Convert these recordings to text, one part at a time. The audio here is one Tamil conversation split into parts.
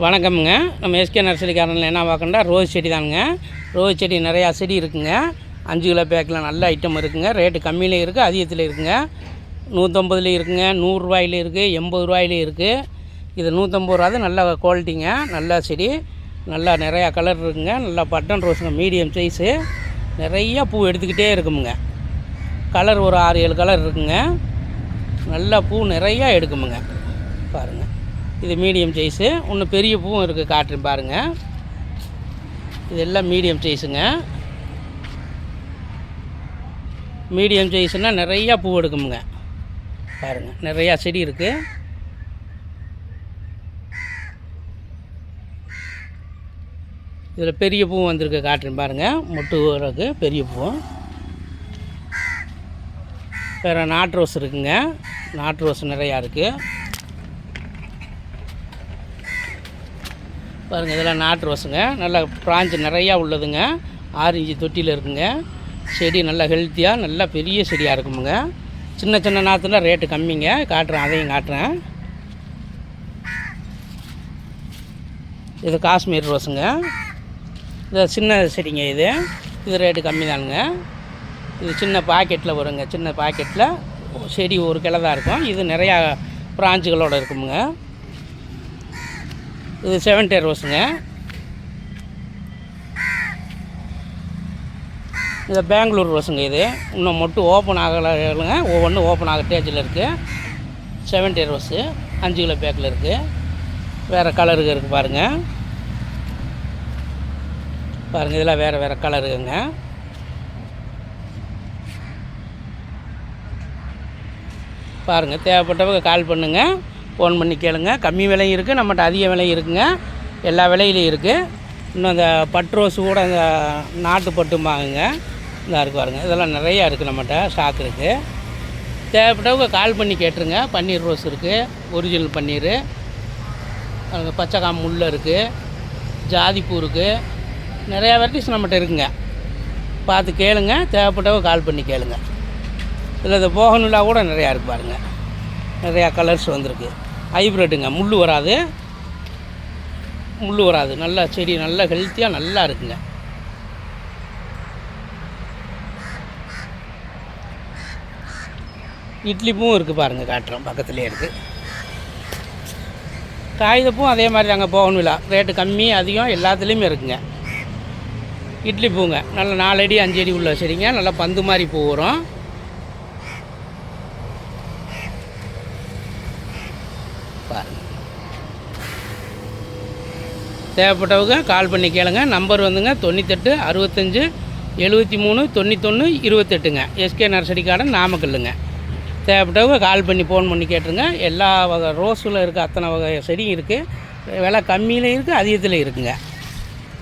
வணக்கம்ங்க. நம்ம எஸ்கே நர்சரி காரனில் என்ன பார்க்கணுன்னா ரோஸ் செடி தானுங்க. ரோஸ் செடி நிறையா செடி இருக்குங்க. அஞ்சு கிலோ பேக்கில் நல்ல ஐட்டம் இருக்குங்க. ரேட்டு கம்மியிலையும் இருக்குது அதிகத்தில் இருக்குங்க. நூற்றம்பதுலேயும் இருக்குங்க நூறுரூவாயிலையும் இருக்குது எண்பது ரூபாயிலையும் இருக்குது இது நூற்றம்பது ரூபா நல்ல குவாலிட்டிங்க நல்ல செடி நல்லா நிறையா கலர் இருக்குங்க. நல்லா பட்டன் ரோஸுங்க மீடியம் சைஸு நிறையா பூ எடுத்துக்கிட்டே இருக்குமுங்க கலர் ஒரு ஆறு ஏழு கலர் இருக்குங்க. நல்லா பூ நிறையா எடுக்குமுங்க. பாருங்கள் இது மீடியம் சைஸு இன்னும் பெரிய பூவும் இருக்குது காட்டுறேன் பாருங்கள் இது எல்லாம் மீடியம் சைஸுங்க மீடியம் சைஸ்னால் நிறையா பூ எடுக்குமுங்க. பாருங்கள் நிறையா செடி இருக்குது இதில் பெரிய பூ வந்திருக்கு காட்டுறேன் பாருங்கள் மொட்டு இருக்குது பெரிய பூ. வேறு நாட் ரோஸ் இருக்குங்க. நாட் ரோஸ் நிறையா இருக்குது பாருங்கள் இதெல்லாம் நாட்டு ரோஸுங்க. நல்லா பிராஞ்சு நிறையா உள்ளதுங்க. ஆறு தொட்டியில் இருக்குங்க. செடி நல்லா ஹெல்த்தியாக நல்லா பெரிய செடியாக இருக்குமுங்க. சின்ன சின்ன நாற்றுல ரேட்டு கம்மிங்க. காட்டுறேன் அதையும் காட்டுறேன். இது காஷ்மீர் ரோஸுங்க. இது சின்ன செடிங்க இது. இது ரேட்டு கம்மி தானுங்க இது சின்ன பாக்கெட்டில் வருங்க. சின்ன பாக்கெட்டில் செடி ஒரு கிளை தான் இருக்கும். இது நிறையா பிராஞ்சுகளோடு இருக்குமுங்க. இது செவன்டே ரோஸுங்க இது பெங்களூர் ரோஸுங்க இது. இன்னும் மட்டும் ஓப்பன் ஆகலைங்க ஒவ்வொன்றும் ஓப்பன் ஆக ஸ்டேஜில் இருக்குது செவன்டே ரோஸு அஞ்சு கிலோ பேக்கில் இருக்குது வேறு கலருக்கு இருக்குது பாருங்கள் பாருங்கள் இதெல்லாம் வேறு வேறு கலருங்க பாருங்கள் தேவைப்பட்டவங்க கால் பண்ணுங்கள் ஃபோன் பண்ணி கேளுங்க. கம்மி விலையும் இருக்குது நம்மகிட்ட அதிக விலையும் இருக்குங்க. எல்லா விலையிலையும் இருக்குது இன்னும் அந்த பட் ரோஸு கூட அந்த நாட்டு பட்டும்பாங்க இதாக இருக்கு பாருங்க. இதெல்லாம் நிறையா இருக்குது நம்மகிட்ட ஸ்டாக் இருக்குது தேவைப்பட்டவங்க கால் பண்ணி கேட்டுருங்க. பன்னீர் ரோஸ் இருக்குது ஒரிஜினல் பன்னீர். அங்கே பச்சைக்காம் முல்லை இருக்குது ஜாதிப்பூ இருக்குது நிறையா வெரைட்டிஸ் நம்மகிட்ட இருக்குங்க. பார்த்து கேளுங்க. தேவைப்பட்டவங்க கால் பண்ணி கேளுங்க. இதில் இந்த போகனுலா கூட நிறையா இருக்கு பாருங்கள் நிறையா கலர்ஸ் வந்திருக்கு. ஹைப்ரிட்டுங்க முள் வராது. முள் வராது. நல்லா செடி நல்லா ஹெல்த்தியாக நல்லா இருக்குங்க. இட்லி பூவும் இருக்குது பாருங்கள் காட்டுறோம். பக்கத்துலேயே இருக்குது காகிதப்பும் அதே மாதிரி தாங்க போகணும் விழா. ரேட்டு கம்மி அதிகம் எல்லாத்துலேயுமே இருக்குங்க. இட்லி பூங்க நல்ல நாலு அடி அஞ்சு அடி உள்ள செடிங்க. நல்லா பந்து மாதிரி பூ வரும். பாருங்க தேவைப்பட்டவங்க கால் பண்ணி கேளுங்க. நம்பர் வந்துங்க தொண்ணூத்தெட்டு அறுபத்தஞ்சு எழுபத்தி மூணு தொண்ணூத்தொன்று இருபத்தெட்டுங்க. எஸ்கே நர்சரி கார்டன் நாமக்கல்லுங்க தேவைப்பட்டவங்க கால் பண்ணி ஃபோன் பண்ணி கேட்டுருங்க. எல்லா வகை ரோஸில் இருக்க அத்தனை வகை செடியும் இருக்குது விலை கம்மியிலையும் இருக்குது அதிகத்தில் இருக்குங்க.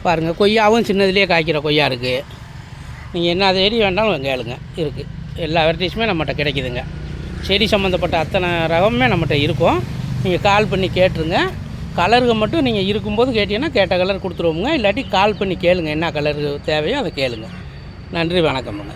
பாருங்கள் கொய்யாவும் சின்னதுலேயே காய்க்கிற கொய்யா இருக்குது நீங்கள் என்ன செடி வேண்டாலும் கேளுங்க. இருக்குது எல்லா வெரைட்டிஸுமே நம்மகிட்ட கிடைக்குதுங்க. செடி சம்மந்தப்பட்ட அத்தனை ரகமுமே நம்மகிட்ட இருக்கும். நீங்கள் கால் பண்ணி கேட்டுருங்க. கலருக்கு மட்டும் நீங்கள் இருக்கும்போது கேட்டீங்கன்னா கேட்ட கலர் கொடுத்துருவோமுங்க. இல்லாட்டி கால் பண்ணி கேளுங்க. என்ன கலரு தேவையோ அதை கேளுங்க. நன்றி வணக்கமுங்க.